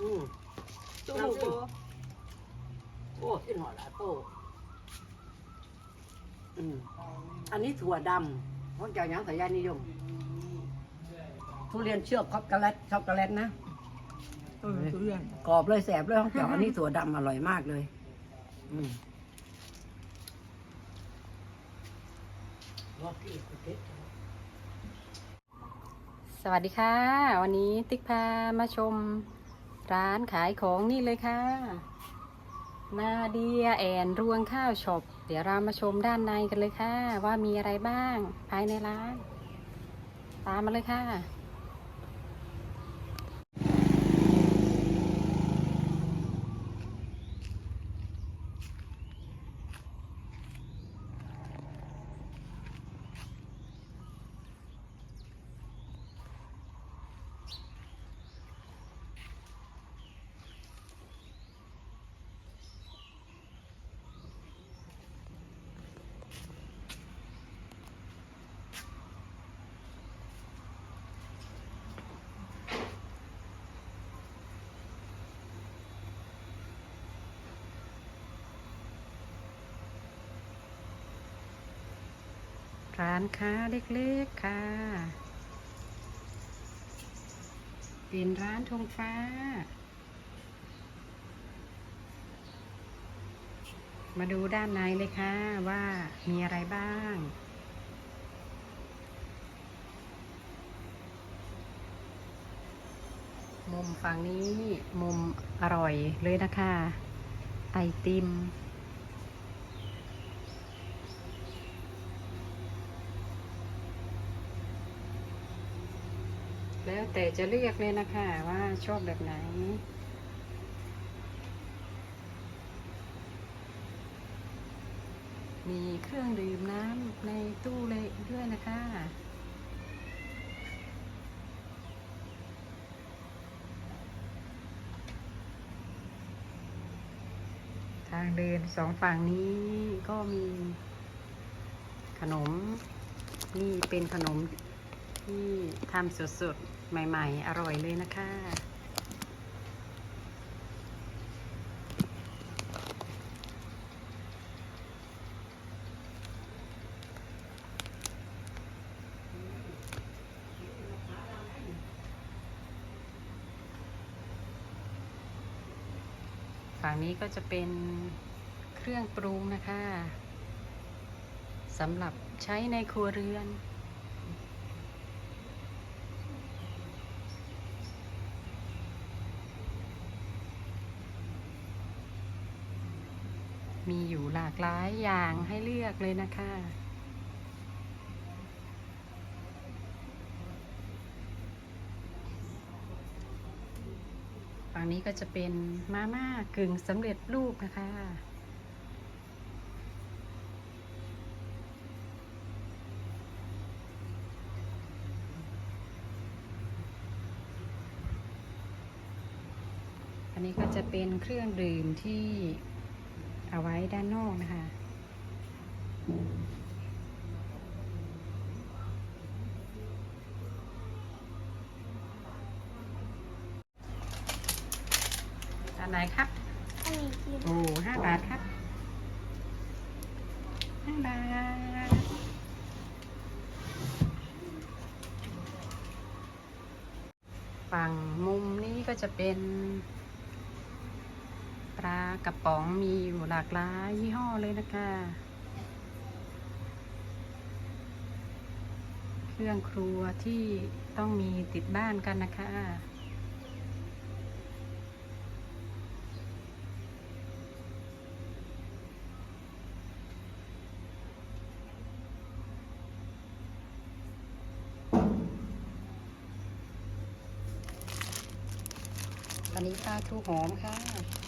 อืมตู้หมูโบโอ้ขึ้นหอดละโตอืมอันนี้ถั่วดำเพราะเจ้าหยังสายานิยม ทุเรียนเชือกช็อกโกแลตช็อกโกแลตนะ เออทุเรียนกรอบเลยแสบเลยของเจ้าอันนี้ถั่วดำอร่อยมากเลย อืมสวัสดีค่ะ วันนี้ติ๊กพามาชม ร้านขายของนี่เลยค่ะ นาเดียแอนรวงข้าวช็อป เดี๋ยวเรามาชมด้านในกันเลยค่ะ ว่ามีอะไรบ้างภายในร้าน ตามมาเลยค่ะ ร้านค้าเล็กๆค่ะ เป็นร้านธงฟ้า มาดูด้านในเลยค่ะว่ามีอะไรบ้างมุมฝั่งนี้มุมอร่อยเลยนะคะ ไอติม แต่จะเลือกเลยนะคะ ว่าชอบแบบไหน มีเครื่องดื่มน้ำในตู้เลยด้วยนะคะทางเดินสองฝั่งนี้ก็มีขนม นี่เป็นขนมที่ทำสดๆ ใหม่ ๆ อร่อยเลยนะคะ ฝั่งนี้ก็จะเป็นเครื่องปรุงนะคะสำหรับใช้ในครัวเรือน มีอยู่หลากหลายอย่างให้เลือกเลยนะคะ ฝั่งนี้ก็จะเป็นมาม่ากึ่งสำเร็จรูปนะคะอันนี้ก็จะเป็นเครื่องดื่มที่ เอาไว้ด้านนอกนะคะ อันไหนครับ อันนี้กินโอ้ห้าบาทครับห้าบาท ฝั่งมุมนี้ก็จะเป็นปลา กระป๋องมีอยู่หลากหลายยี่ห้อเลยนะคะ เครื่องครัวที่ต้องมีติดบ้านกันนะคะอันนี้ปลาทูหอมค่ะนี่จะ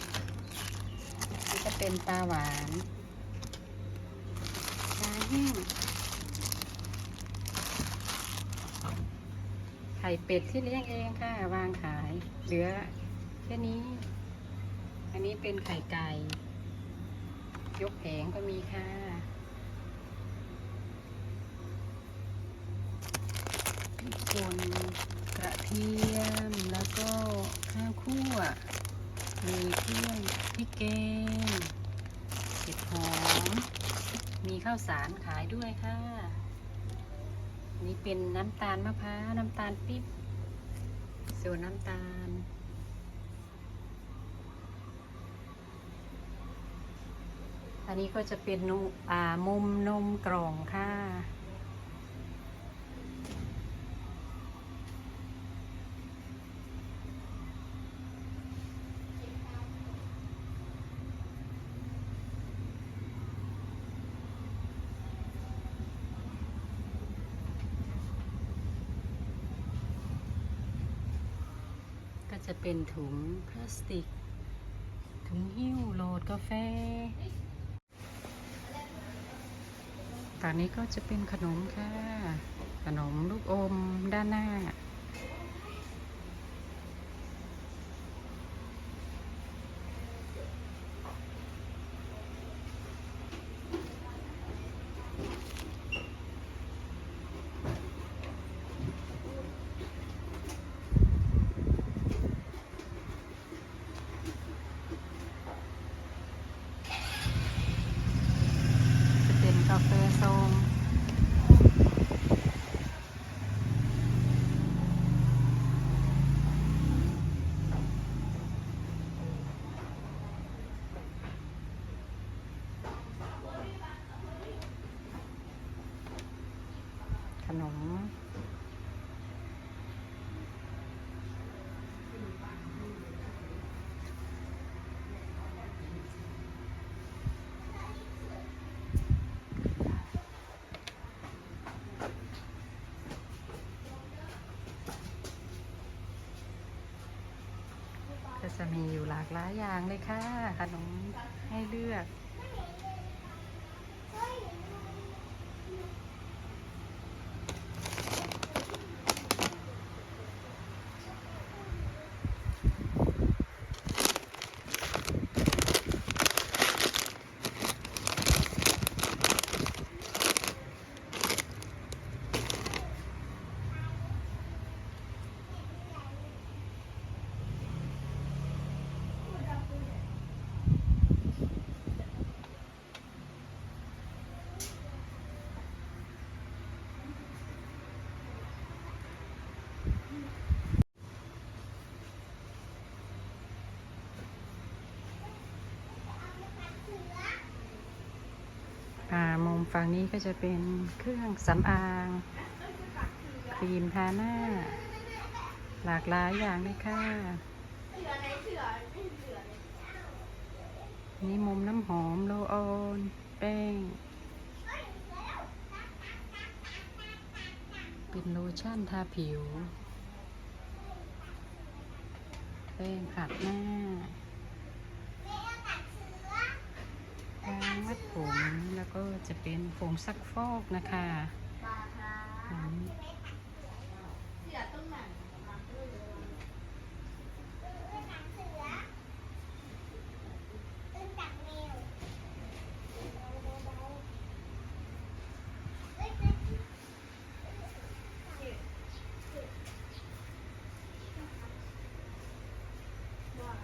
เป็นปลาหวานปลาแห้งไข่เป็ดที่เลี้ยงเองค่ะ วางขาย เหลือแค่นี้ อันนี้เป็นไข่ไก่ ยกแผงก็มีค่ะส่วนกระเทีทียมแล้วก็ข้าวคั่วมีเครื่องพริกแกงเห็ดหอม มีข้าวสารขายด้วยค่ะ นี่เป็นน้ำตาลมะพร้าวน้ำตาลปิ๊บส่วนน้ำตาล อันนี้ก็จะเป็นนุอ่ามุมนมกล่องค่ะ จะเป็นถุงพลาสติก ถุงหิ้วโหลดกาแฟ ตอนนี้ก็จะเป็นขนมค่ะ ขนมลูกอมด้านหน้า จะเป็นกาแฟส้มข นม ก็จะมีอยู่หลากหลายอย่างเลยค่ะ ขนมให้เลือก ฝั่งนี้ก็จะเป็นเครื่องสำอาง ครีมทาหน้า หลากหลายอย่างเลยค่ะนี่มุมน้ำหอมโลออนแป้ง เป็นโลชั่นทาผิว แป้งขัดหน้า ทางมัดผมแล้วก็จะเป็นผงซักฟอกนะคะอืม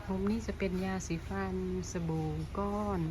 มุมนี้จะเป็นยาสีฟันสบู่ก้อน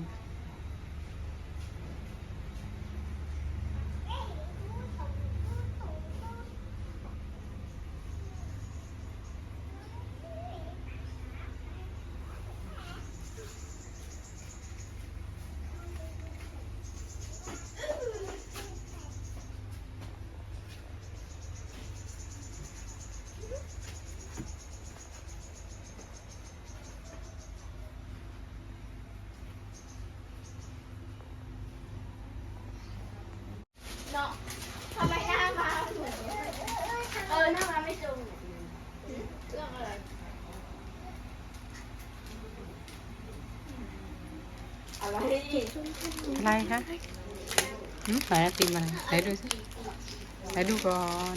เนาะทำไมหน้ามาหนูเออหน้ามาไม่ตรงเรื่องอะไร อะไร อะไรคะหืมไหนไอติมอะไรไหนดูสิไหนดูก่อน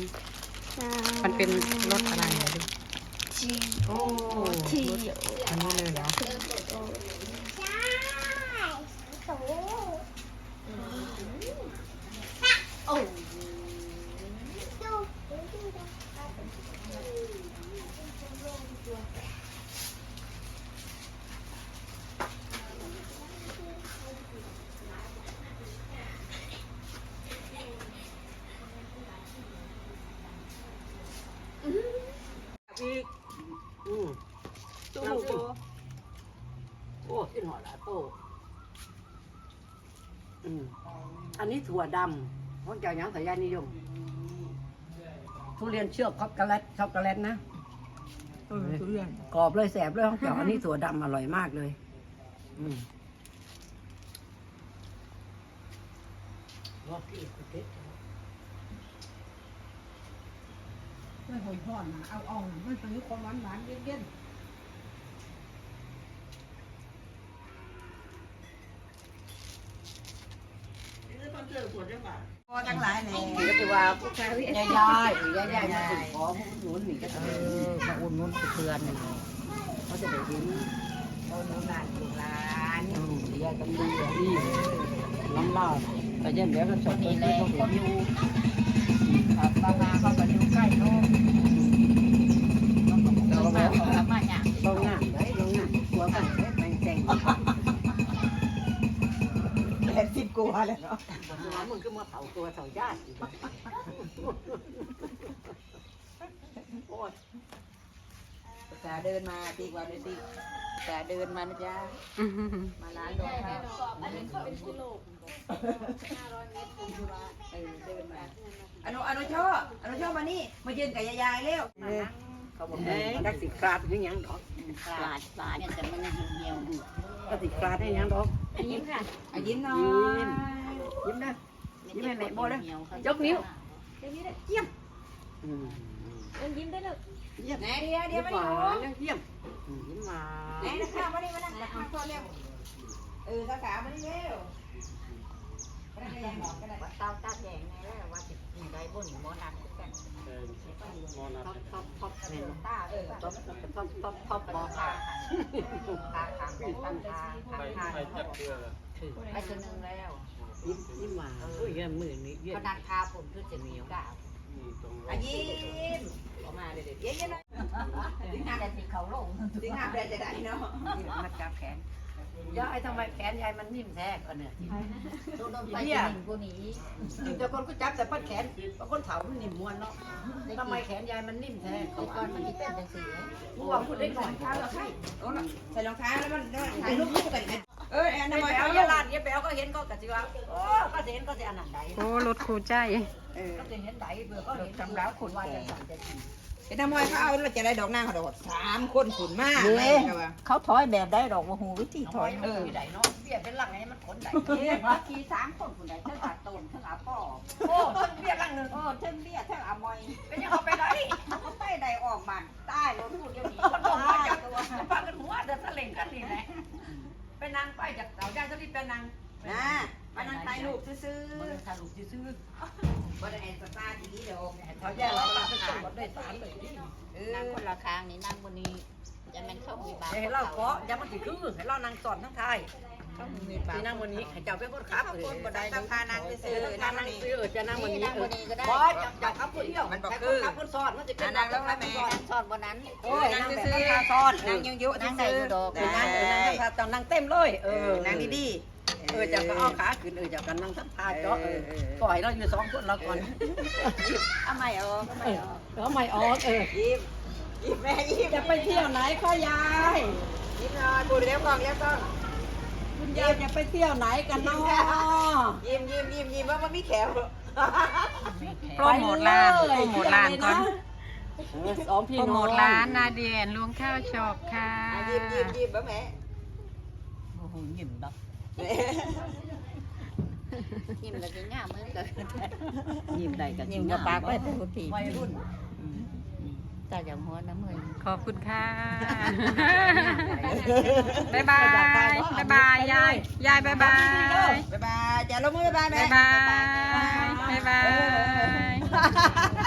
มันเป็นรสอะไรไหนดูจีโอ้ทีรสอันนี้เลยเหรอโอ้ สิโอ้ขึ้นหอดละโตอื มอันนี้ถั่วดำของเจ้าหยังสายานิยม ทุเรียนเชือกช็อกโกแลตช็อกโกแลตนะ เออทุเรียนกรอบเลยแสบเลยของเจ้าอันนี้ถั่วดำอร่อยมากเลย อืมไม่หอยทอดนะเอาอ่องมันซื้อคนหวานหวานๆเย็น พอทั้งหลายแหล่ก็จะว่ายายายยายยายมาถึงขอพวกนุ่นนี่ก็จะเออมาอุ่นนุ่นเพื่อนเขาจะได้เห็นเอาหนูหลานลูกหลานอืมยายกันดีอะดีน้ำเล่าแต่ยันเดี๋ยวก็ชคนนนี้นี่แล้ละวคนอยู่ครับบางนาเขาก็อยู่ใกล้โน้นเราก็บอกเขามาเนี่ย ดสิบกว่าแล้วเนาะแล้วมึงก็มาเผาตัวเผาญาติอีกโอ้ยตาเดินมาตีกว่าเลยตีตาเดินมานะจ๊ะมาร้านดอกข้าวอันนี้เขาเป็นกิโลห้าร้อยเมตรคุณว่าเออเดินมาอนุอนุชออนุชอมานี่มายืนกับยายๆเร็วเขาบอกเอ้ยดักสิคราดยังยังดอก ปลาปลาเนี่ยแต่มันยังเหี่ยว อยู่ดักสิคราดยังยังดอกอันนี้ค่ะอะยิ้มหน่อยยิ้มนะยิ้มให้แม่โบเลยยกนิ้วเดี๋ยวนี้ได้อืมเอิ้นยิ้มได้เลยเยี่ยมไหนเดียวเดียวมาหดิวาโอ้นเยี่ยมอืมยิ้มหวาไหนนนะข้าวมาดิมานั่งมาข้าวเร็วเออข้าวขามาดิเร็ว ก็ได้ยังหอมก็ได้ว่าเต้าตาแดงไงแล้วว่าสิได้บุญหมอนักกันท็อปท็อปท็อปเมนตาเออท็อปท็อปท็อปท็อปบอตาตาทางตาทางทางไปตัวนึงแล้วยิ้มยิ้มหวานโอ้ยเยี่ยมือนี้เยี่ยเขาดันทาผมคือจะเหนียวดาวอะยิ้มออกมาเด็ดๆเย็นๆนะถึงงานแต่สิเขาลงถึงงานแต่จะได้เนาะมาจับแขน ยายทำไมแขนยายมันนิ่มแท้ก่อนเนี่ยโดนไปจะหนึ่งกูนี้แต่คนก็จับแต่พัดแขนบางคนเถามันนิ่มมวนเนาะทำไมแขนยายมันนิ่มแท้แต่ก่อนมันมีเป็นจังสีผู้ว่าพูดได้หน่อยข้าวละใครใส่รองเท้าแล้วมันถ่ายรูปคู่กันนะเออแอนในทำไมแบเขาวเยยาอะลาล่ะดเนี่ยแบวก็เห็นก็กะสิว่าโอ้ก็จะเห็นก็จะอันนั้นใดโอ้รถครูใจก็จะเห็นใดเบื่อก็เห็นจำแล้วคนว่าจะสั่งจะกิน เป็นทำไมเขาเอาเราจะได้ดอกนางเขาดอกสามคนขุนมากเขาถอยแบบได้ดอกว่าหูวิธีถอยเออใดเนาะเบี้ยเป็นหลังไงมันขนใดเอ๊ะว่าขี่สามคนขุนไหนเท่าอาต้นเท่าอาป้อโอ้ต้นเบี้ยหลังหนึ่งเออเท่าเบี้ยเท่าอามอยเป็นยังเอาไปไหนเขาไปได้ออกบ้านใต้รถพูดเดี๋ยวนี้มันบอกว่าจะตัวพากันหัวเดินทะเลกันนี่แหละไปนางไปจากเต่าย่างจะรีบไปนางนะมานั่งถ่ายรูปซื้อมันถ่ายรูปซื้อๆ บ่ได้สตาร์ดีเดี๋ยวเขาแย่เราเราจะส่งรถโดยสารเลยเออนั่งคนละข้างนี่นั่งบนนี้จะเป็นช่องมีบางเห็นเราเกาะอย่ามันติคือให้เรานางสอนทั้งไทยช่องมีบาที่นั่งวันนี้ให้เจ้าเป็นคนขับข้าวคนบ่ได้ต้องพานั่งไปซื้อนั่งนั่งซื้อจะนั่งวันนี้นั่งวันนี้ก็ได้บอสจับขับคนเดียวมันบอกคือขับคนสอนมันจะเป็นนั่งแล้วแม่สอนนั่งซ้อนบนนั้นโอ้ยนั่งซื้อนั่งซ้อนนั่งยังยุนั่งได้อยู่ดอกนั่งนั่งต้องนั่งเต็มเลยเออนั่งดี เออจะก็เอาขาขึ้นเออจะกันนั่งทับทาเจาะเออปล่อยเราอยู่สองคนเราก่อนๆเอาใหม่เอาเออแล้วไม่ออกเออยิ้มยิ้มแม่ยิ้มจะไปเที่ยวไหนก็ยาย ยิ้มหน่อยพูดเร็วก่อนเร็วก่อนคุณยายจะไปเที่ยวไหนกันเนาะยิ้มยิ้มยิ้มยิ้มว่ามันมีแขวโปรโมทร้านโปรโมทร้านก่อนสองพี่โปรน้โมองทร้านนาเดียนลวงข้าวชอบค่ะ ยิ้มยิ้มยิ้มบ่แม่ โอ้โหยิ้มดอก ยิ้มแล้วจะง่ามมือกันยิ้มได้กันยิ้มกับปากไว้แต่ทุกทีวัยรุ่นตาอย่างหัวน้ำมือขอบคุณค่ะ บ๊ายบาย บ๊ายบาย ยาย ยายบ๊ายบาย บ๊ายบายจะลงมือบ๊ายบายแม่บ๊ายบาย บ๊ายบาย